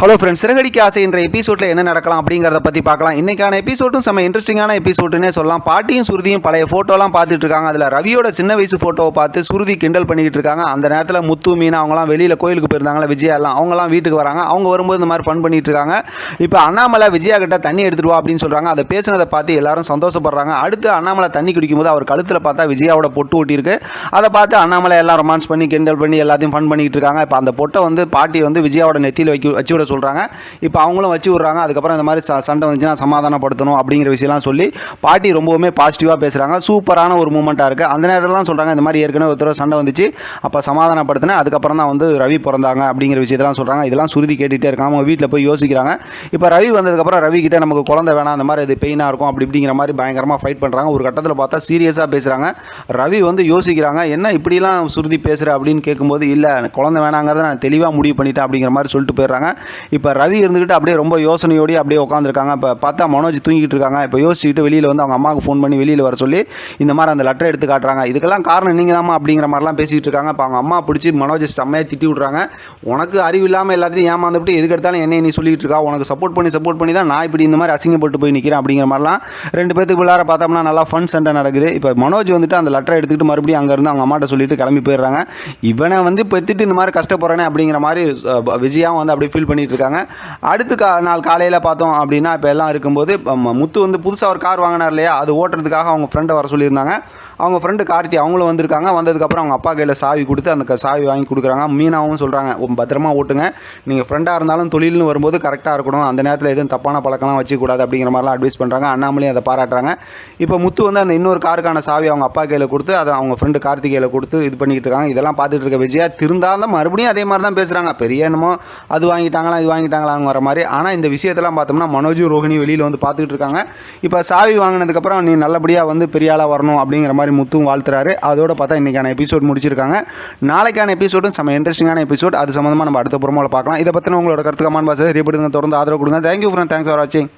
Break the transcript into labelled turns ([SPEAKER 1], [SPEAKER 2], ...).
[SPEAKER 1] Hello friends சிறகடிக்கு ஆசை என்ற எபிசோடில் என்ன நடக்கலாம் அப்படிங்கிறத பற்றி பார்க்கலாம். இன்றைக்கான எபிசோடும் செம்ம இன்ட்ரெஸ்டிங்கான எபிசோடுன்னே சொல்லலாம். பாட்டியும் சுருதியும் பழைய ஃபோட்டோலாம் பார்த்துட்டு இருக்காங்க. அதில் ரவியோட சின்ன வயசு ஃபோட்டோவை பார்த்து சுருதி கிண்டல் பண்ணிக்கிட்டு இருக்காங்க. அந்த நேரத்தில் முத்து மீனா அவங்களாம் வெளியில் கோயிலுக்கு போயிருந்தாங்களா விஜயா எல்லாம் அவங்களாம் வீட்டுக்கு வராங்க. அவங்க வரும்போது இந்த மாதிரி ஃபன் பண்ணிட்டு இருக்காங்க. இப்போ அண்ணாமலை விஜயா கிட்ட தண்ணி எடுத்துகிட்டு வா அப்படின்னு சொல்கிறாங்க அதை பேசினதை பார்த்து எல்லாரும் சந்தோஷப்படுறாங்க. அடுத்து அண்ணாமலை தண்ணி குடிக்கும்போது அவர் கழுத்தில் பார்த்தா விஜயாவோட பொட்டு ஓட்டியிருக்கு அதை பார்த்து அண்ணாமலை எல்லாம் ரொமான்ஸ் பண்ணி கிண்டல் பண்ணி எல்லாத்தையும் ஃபன் பண்ணிக்கிட்டு இருக்காங்க. இப்போ அந்த பொட்டை வந்து பாட்டி வந்து விஜயாவோட நெத்தியில் வைக்க வச்சு விட சொல்கிறாங்க இப்போ அவங்களும் வச்சு விட்றாங்க. அதுக்கப்புறம் இந்த மாதிரி ச- சண்டை வந்துச்சுன்னா சமாதானப்படுத்தணும் அப்படிங்கிற விஷயம்லாம் சொல்லி பாட்டி ரொம்பவுமே பாசிட்டிவாக பேசுகிறாங்க சூப்பரான ஒரு மூமெண்ட்டாக இருக்குது அந்த நேரத்தில் தான் சொல்கிறாங்க இந்த மாதிரி ஏற்கனவே ஒருத்தர சண்டை வந்துச்சு. அப்போ சமாதானப்படுத்தினேன். அதுக்கப்புறம் தான் வந்து ரவி பிறந்தாங்க அப்படிங்கிற விஷயத்தெல்லாம் சொல்கிறாங்க இதெல்லாம் சுருதி கேட்டுகிட்டே இருக்காங்க. அவங்க வீட்டில் போய் யோசிக்கிறாங்க. இப்போ ரவி வந்ததுக்கப்புறம் ரவி கிட்டே நமக்கு குழந்தை வேணாம் அந்த மாதிரி இது பெயினாக இருக்கும் அப்படி இப்படிங்கிற மாதிரி பயங்கரமாக ஃபைட் பண்ணுறாங்க ஒரு கட்டத்தில் பார்த்தா சீரியஸாக பேசுகிறாங்க ரவி வந்து யோசிக்கிறாங்க என்ன இப்படிலாம் சுருதி பேசுகிற அப்படின்னு கேட்கும்போது இல்லை குழந்தை வேணாங்கிறத நான் தெளிவாக முடிவு பண்ணிட்டேன் அப்படிங்கிற மாதிரி சொல்லிட்டு போயிடுறாங்க. இப்போ ரவி இருந்துக்கிட்டு அப்படியே ரொம்ப யோசனையோடய அப்படியே உட்காந்துருக்காங்க இப்போ பார்த்தா மனோஜ் தூங்கிட்டு இருக்காங்க. இப்போ யோசிச்சுட்டு வெளியில் வந்து அவங்க அம்மாவுக்கு ஃபோன் பண்ணி வெளியில் வர சொல்லி இந்த மாதிரி அந்த லெட்டர் எடுத்து காட்டுறாங்க. இதுக்கெல்லாம் காரணம் நீங்கள் தாம்மா அப்படிங்கிற மாதிரிலாம் பேசிகிட்டு இருக்காங்க. இப்போ அவங்க அம்மா பிடிச்சி மனோஜ் செம்மையாக திட்டி விட்றாங்க. உனக்கு அறிவு இல்லாமல் எல்லாத்தையும் ஏமாந்துட்டு எதுக்கு எடுத்தாலும் என்னை நீ சொல்லிட்டு இருக்கா? உனக்கு சப்போர்ட் பண்ணி சப்போர்ட் பண்ணி தான் நான் இப்படி இந்த மாதிரி அசிங்கப்பட்டு போய் நிற்கிறேன் அப்படிங்கிற மாதிரிலாம் ரெண்டு பேத்துக்கு உள்ளார பார்த்தோம்னா நல்லா ஃபன் சண்டை நடக்குது. இப்போ மனோஜ் வந்துட்டு அந்த லெட்டரை எடுத்துக்கிட்டு மறுபடியும் அங்கேருந்து அவங்க அம்மாட்ட சொல்லிட்டு கிளம்பி போயிடுறாங்க. இவனை வந்து பெற்றுட்டு இந்த மாதிரி கஷ்டப்படுறேனே அப்படிங்கிற மாதிரி விஜயாவும் வந்து அப்படியே ஃபீல் பண்ணிட்டு இருக்காங்க அடுத்து கா நாள் காலையில் பார்த்தோம் அப்படின்னா இப்போ எல்லாம் இருக்கும்போது ம- முத்து வந்து புதுசாக ஒரு கார் வாங்கினார் இல்லையா? அது ஓட்டுறதுக்காக அவங்க ஃப்ரெண்டை வர சொல்லியிருந்தாங்க. அவங்க ஃப்ரெண்டு கார்த்தி அவங்களும் வந்திருக்காங்க. வந்ததுக்கப்புறம் அவங்க அப்பா கையில் சாவி கொடுத்து அந்த சாவி வாங்கி கொடுக்குறாங்க. மீனாவும் சொல்கிறாங்க பத்திரமா ஓட்டுங்க. நீங்கள் ஃப்ரெண்டாக இருந்தாலும் தொழில்னு வரும்போது கரெக்டாக இருக்கணும். அந்த நேரத்தில் எதுவும் தப்பான பழக்கம்லாம் வச்சுக்கூடாது அப்படிங்கிற மாதிரிலாம் அட்வைஸ் பண்ணுறாங்க அண்ணாமலையும் அதை பாராட்டுறாங்க. இப்போ முத்து வந்து அந்த இன்னொரு காருக்கான சாவி அவங்க அப்பா கையில் கொடுத்து அதை அவங்க ஃப்ரெண்டு கார்த்திகையில் கொடுத்து இது பண்ணிக்கிட்டு இருக்காங்க. இதெல்லாம் பார்த்துட்டு இருக்க விஜயா திருந்தாலும் மறுபடியும் அதே மாதிரி தான் பேசுகிறாங்க பெரிய என்னமோ அது வாங்கிட்டாங்களா இது வாங்கிட்டாங்களான்னு வர மாதிரி. ஆனால் இந்த விஷயத்தெல்லாம் பார்த்தோம்னா மனோஜும் ரோஹிணி வெளியில் வந்து பார்த்துக்கிட்டு இருக்காங்க. இப்போ சாவி வாங்கினதுக்கப்புறம் நீ நல்லபடியாக வந்து பெரிய ஆளாக வரணும் அப்படிங்கிற மாதிரி முத்தும் வாழ்த்துறாரு. அதோட பார்த்தா இன்றைக்கான எபிசோட் முடிச்சிருக்காங்க. நாளைக்கான எபிசோடும் செம்ம இன்ட்ரெஸ்டிங்கான எபிசோட் அது சம்மந்தமாக நம்ம அடுத்த புறமாவில் பார்க்கலாம். இதை பற்றின உங்களோட கருத்து கமான் பாஸ் தெரியப்படுங்க தொடர்ந்து ஆதரவு கொடுங்க. தேங்க்யூ ஃப்ரெண்ட் தேங்க்ஸ் ஃபார் வாட்சிங்